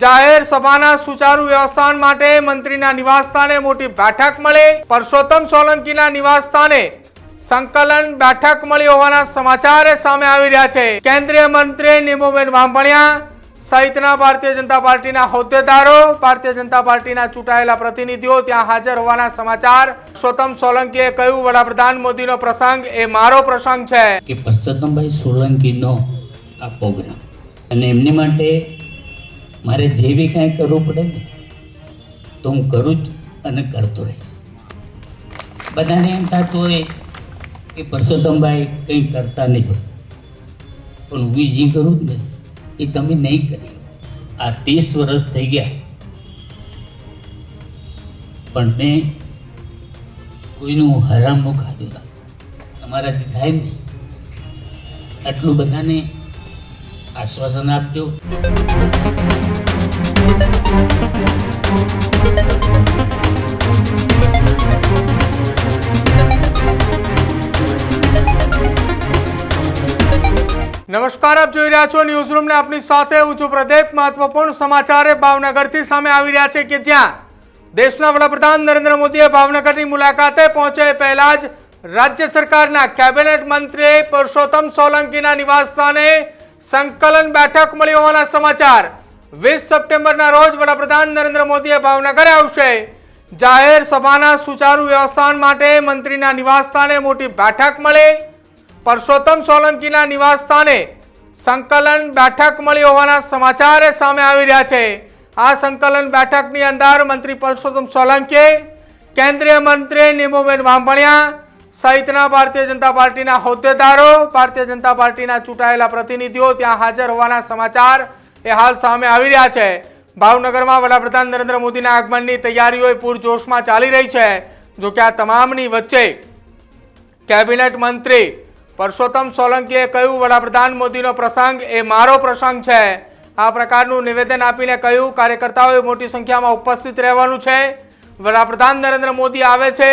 જાહેર સભાના સુચારુ વ્યવસ્થાન માટે મંત્રીના નિવાસસ્થાને મોટી બેઠક મળી. પરસોત્તમ સોલંકીના નિવાસસ્થાને સંકલન બેઠક મળી હોવાના સમાચાર સામે આવી રહ્યા છે. કેન્દ્રીય મંત્રી નીમુબેન વાંભણિયા સહિતના ભારતીય જનતા પાર્ટીના હોદ્દેદારો, ભારતીય જનતા પાર્ટીના ચૂંટાયેલા પ્રતિનિધિઓ ત્યાં હાજર હોવાના સમાચાર. સોતમ સોલંકીએ કહ્યું, વડાપ્રધાન મોદીનો પ્રસંગ એ મારો પ્રસંગ છે. કે પરસોત્તમભાઈ સોલંકીનો આ પ્રોગ્રામ અને એમની માટે મારે જે બી કાંઈ કરવું પડે ને, તો હું કરું જ અને કરતો રહીશ. બધાને એમ થતું હોય કે પરસોત્તમભાઈ કંઈ કરતા નહીં હોય. પણ હું જે કરું જ ને, એ તમે નહીં કરી. આ ત્રીસ વર્ષ થઈ ગયા. પણ મેં કોઈનું હરામનું ખાધું ના. તમારાથી થાય નહીં. આટલું બધાને આશ્વાસન આપજો. નમસ્કાર, આપ જોઈ રહ્યા છો ન્યૂઝ રૂમને આપની સાથે હું છું પ્રદીપ. મહત્વપૂર્ણ સમાચાર ભાવનગરથી સામે આવી રહ્યા છે કે જ્યાં દેશના વડાપ્રધાન નરેન્દ્ર મોદીએ ભાવનગરની મુલાકાતે પહોંચે પહેલા જ રાજ્ય સરકારના કેબિનેટ મંત્રી પુરુષોત્તમ સોલંકીના નિવાસસ્થાને સંકલન બેઠક મળી હોવાના સમાચાર. વીસ સપ્ટેમ્બરના રોજ વડાપ્રધાન નરેન્દ્ર મોદીએ ભાવનગર આવશે. જાહેર સભાના સુચારુ વ્યવસ્થાન માટે મંત્રીના નિવાસસ્થાને મોટી બેઠક મળે. પરસોત્તમ સોલંકીના નિવાસસ્થાને સંકલન બેઠક મળી હોવાના સમાચાર સામે આવી રહ્યા છે. આ સંકલન બેઠકની અંદર મંત્રી પરસોત્તમ સોલંકી કેન્દ્રીય મંત્રી નીમુબેન બાંભણિયા સહિતના ભારતીય જનતા પાર્ટીના હોદ્દેદારો, ભારતીય જનતા પાર્ટીના ચૂંટાયેલા પ્રતિનિધિઓ ત્યાં હાજર હોવાના સમાચાર એ હાલ સામે આવી રહ્યા છે. ભાવનગરમાં વડાપ્રધાન નરેન્દ્ર મોદીના આગમનની તૈયારીઓ પૂરજોશમાં ચાલી રહી છે. જો કે આ તમામની વચ્ચે કેબિનેટ મંત્રી પરસોત્તમ સોલંકીએ કહ્યું, વડાપ્રધાન મોદીનો પ્રસંગ એ મારો પ્રસંગ છે. આ પ્રકારનું નિવેદન આપીને કહ્યું કાર્યકર્તાઓએ મોટી સંખ્યામાં ઉપસ્થિત રહેવાનું છે. વડાપ્રધાન નરેન્દ્ર મોદી આવે છે.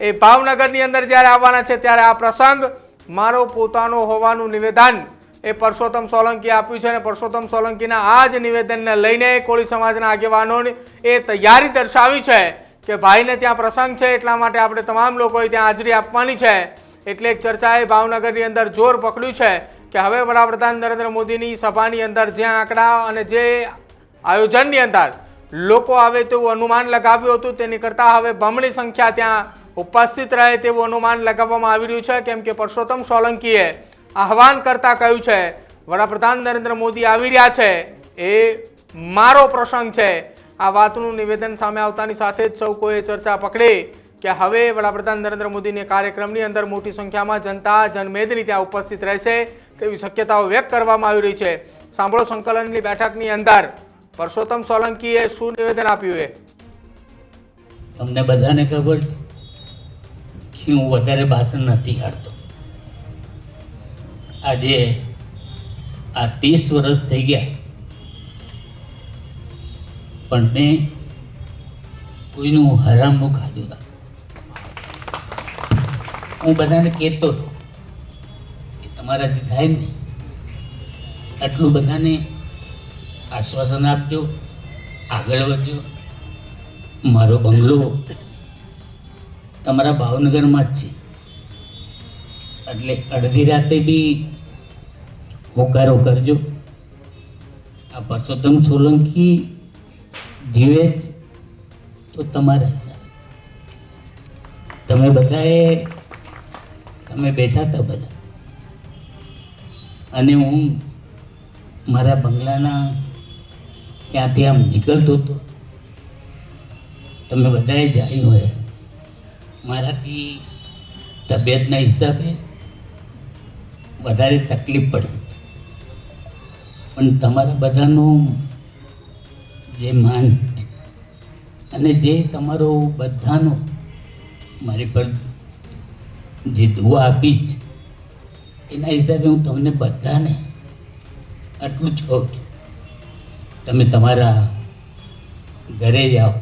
એ ભાવનગરની અંદર જ્યારે આવવાના છે ત્યારે આ પ્રસંગ મારો પોતાનો હોવાનું નિવેદન એ પરસોત્તમ સોલંકી આપ્યું છે અને પરસોત્તમ સોલંકીના આ જ નિવેદનને લઈને કોળી સમાજના આગેવાનોની એ તૈયારી દર્શાવી છે કે ભાઈને ત્યાં પ્રસંગ છે એટલા માટે આપણે તમામ લોકોએ ત્યાં હાજરી આપવાની છે. એટલે એક ચર્ચાએ ભાવનગરની અંદર જોર પકડ્યું છે કે હવે વડાપ્રધાન નરેન્દ્ર મોદીની સભાની અંદર જે આંકડા અને જે આયોજનની અંદર લોકો આવે તેવું અનુમાન લગાવ્યું હતું, તેની કરતાં હવે બમણી સંખ્યા ત્યાં ઉપસ્થિત રહે તેવું અનુમાન લગાવવામાં આવી રહ્યું છે. કેમ કે પરસોત્તમ સોલંકીએ આહવાન કરતા કહ્યું છે, વડાપ્રધાન નરેન્દ્ર મોદી આવી રહ્યા છે. એ મારો પ્રસંગ છે. આ વાતનું નિવેદન સામે આવતાની સાથે જ સૌ કોઈએ ચર્ચા પકડી કે હવે વડાપ્રધાન નરેન્દ્ર મોદીને કાર્યક્રમની અંદર મોટી સંખ્યામાં જનતા જનમેદની ત્યાં ઉપસ્થિત રહેશે તેવી શક્યતાઓ વ્યક્ત કરવામાં આવી રહી છે. સાંભળો સંકલનની બેઠકની અંદર પરસોત્તમ સોલંકીએ શું નિવેદન આપ્યું એ? તમને બધાને ખબર છે કે હું વધારે ભાષણ નથી કાઢતો આજે આ ત્રીસ વર્ષ થઈ ગયા. પણ મેં કોઈનું હરામું ખાધું ના. હું બધાને કહેતો હતો કે તમારાથી થાય નહીં. આટલું બધાને આશ્વાસન આપજો, આગળ વધજો, મારો બંગલો તમારા ભાવનગરમાં જ છે. એટલે અડધી રાતે બી હોકારો કરજો. આ પરસોત્તમ સોલંકી જીવે જ, તો તમારા હિસાબે. તમે બધાએ, તમે બેઠા હતા બધા. અને હું મારા બંગલાના ત્યાંથી આમ નીકળતો હતો, તમે બધાએ જાય હોય. મારાથી તબિયતના હિસાબે વધારે તકલીફ પડે પણ તમારા બધાનું જે માન અને જે તમારો બધાનો મારી પર જે દુઆ આપી છે, એના હિસાબે હું તમને બધાને આટલું જ કહું તમે તમારા ઘરે જાઓ,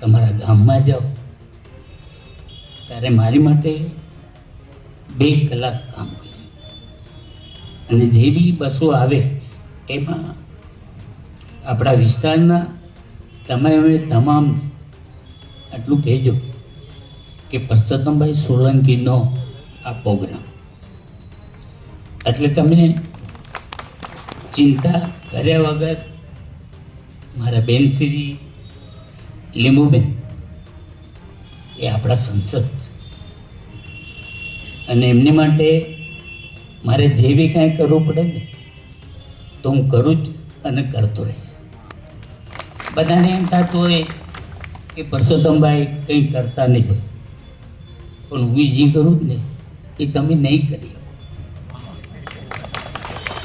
તમારા ગામમાં જાઓ ત્યારે મારી માટે બે કલાક કામ કર્યું. અને જે બી બસો આવે, એમાં આપણા વિસ્તારના તમે હવે તમામ આટલું કહેજો કે પરસોત્તમભાઈ સોલંકીનો આ પ્રોગ્રામ. એટલે તમે ચિંતા કર્યા વગર મારા બેન શ્રી લીંબુબેન એ આપણા સંસદ છે અને એમની માટે મારે જે બી કાંઈ કરવું પડે ને, તો હું કરું જ અને કરતો રહીશ બધાને એમ થતું હોય કે પરસોત્તમભાઈ કંઈ કરતા નહીં હોય પણ હું જે કરું જ ને, એ તમે નહીં કરી.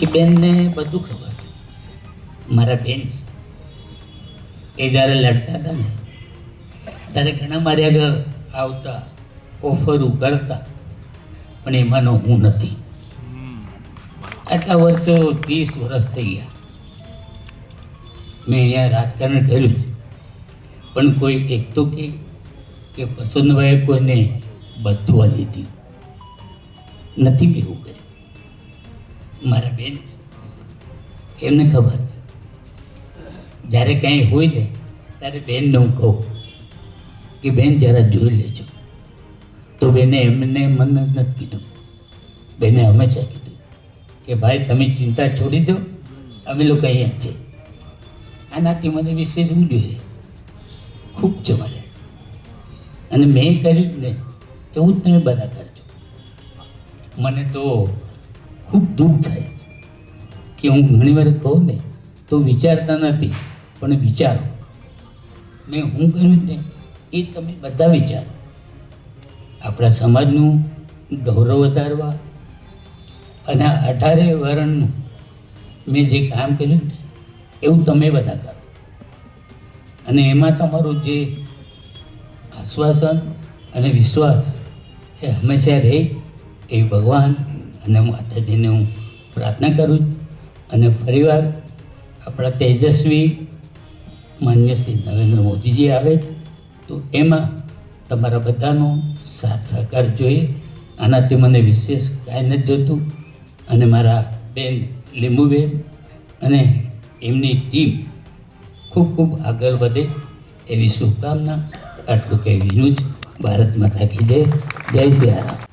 એ બેનને બધું ખબર છે મારા બેન. એ જ્યારે લડતા હતા ને ત્યારે ઘણા મારી આગળ આવતા ઓફરો કરતા પણ એમાંનો હું નથી. આટલા વર્ષો ત્રીસ વર્ષ થઈ ગયા. મેં અહીંયા રાજકારણ કર્યું. પણ કોઈ એક તો કે કે પ્રસન્નભાઈએ કોઈને બધું લીધી. નથી મેં એવું કર્યું. મારા બેન. એમને ખબર છે. જ્યારે કંઈ હોય ને ત્યારે બેનને હું કહું. કે બેન જરા જોઈ લેજો. તો બેને એમને મને નથી કીધું. બેને હંમેશા કીધું કે ભાઈ તમે ચિંતા છોડી દો, અમે લોકો અહીંયા છે. આનાથી મને વિશેષ શું જોઈએ ખૂબ જમાડે અને મેં કર્યું જ ને એવું જ તમે બધા કરજો. મને તો ખૂબ દુઃખ થાય છે કે હું ઘણી વાર કહું ને, તો વિચારતા નથી, પણ વિચારો. મેં હું કર્યું ને એ તમે બધા વિચારો. આપણા સમાજનું ગૌરવ વધારવા અને અઢારે વર્ણનું મેં જે કામ કર્યું એવું તમે બધા કરો. અને એમાં તમારું જે આશ્વાસન અને વિશ્વાસ એ હંમેશા રહે એ ભગવાન અને માતાજીને હું પ્રાર્થના કરું અને ફરીવાર આપણા તેજસ્વી માન્ય શ્રી નરેન્દ્ર મોદીજી આવે છે. તો એમાં તમારા બધાનો સાથ સહકાર જોઈએ. આનાથી મને વિશેષ કાંઈ નથી જોતું. અને મારા બેન લીંબુબેન અને એમની ટીમ ખૂબ ખૂબ આગળ વધે એવી શુભકામના. આટલું કહેવીનું જ. ભારત માતા કી જય. જય શ્રી રામ.